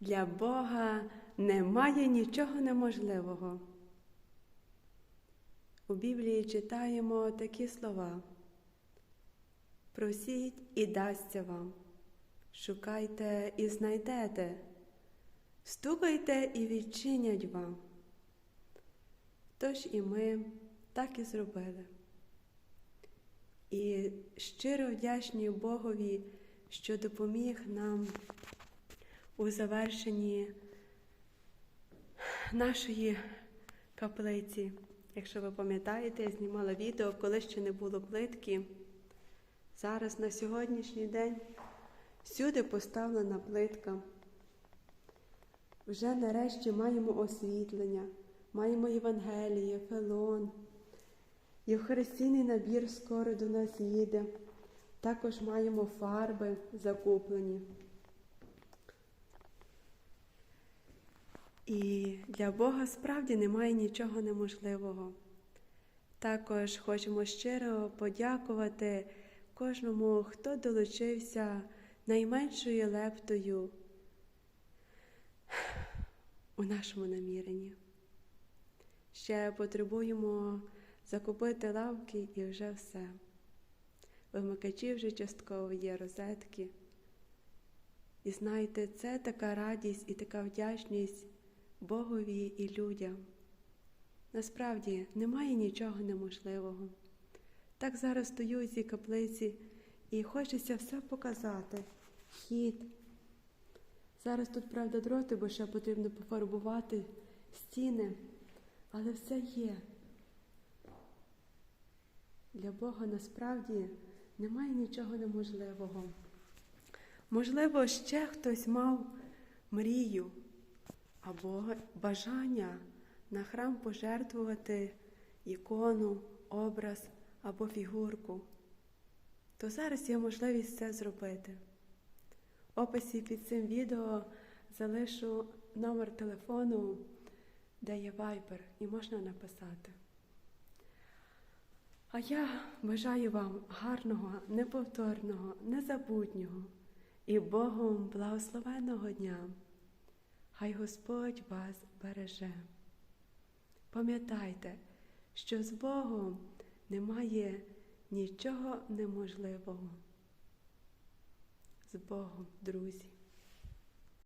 Для Бога немає нічого неможливого. У Біблії читаємо такі слова. Просіть і дасться вам, шукайте і знайдете, стукайте і відчинять вам. Тож і ми так і зробили. І щиро вдячні Богові, що допоміг нам у завершенні нашої каплиці. Якщо ви пам'ятаєте, я знімала відео, коли ще не було плитки. Зараз на сьогоднішній день всюди поставлена плитка. Вже нарешті маємо освітлення, маємо Євангеліє, Фелон. Євхаристійний набір скоро до нас їде. Також маємо фарби закуплені. І для Бога справді немає нічого неможливого. Також хочемо щиро подякувати кожному, хто долучився найменшою лептою у нашому наміренні. Ще потребуємо закупити лавки і вже все. Вимикачі вже частково є розетки. І знаєте, це така радість і така вдячність Богові і людям. Насправді немає нічого неможливого. Так зараз стою у цій каплиці і хочеться все показати. Хід. Зараз тут, правда, дроти, бо ще потрібно пофарбувати стіни, але все є. Для Бога насправді немає нічого неможливого. Можливо, ще хтось мав мрію або бажання на храм пожертвувати ікону, образ або фігурку, то зараз є можливість це зробити. В описі під цим відео залишу номер телефону, де є Viber, і можна написати. А я бажаю вам гарного, неповторного, незабутнього і Богом благословенного дня. Хай Господь вас береже. Пам'ятайте, що з Богом немає нічого неможливого. З Богом, друзі.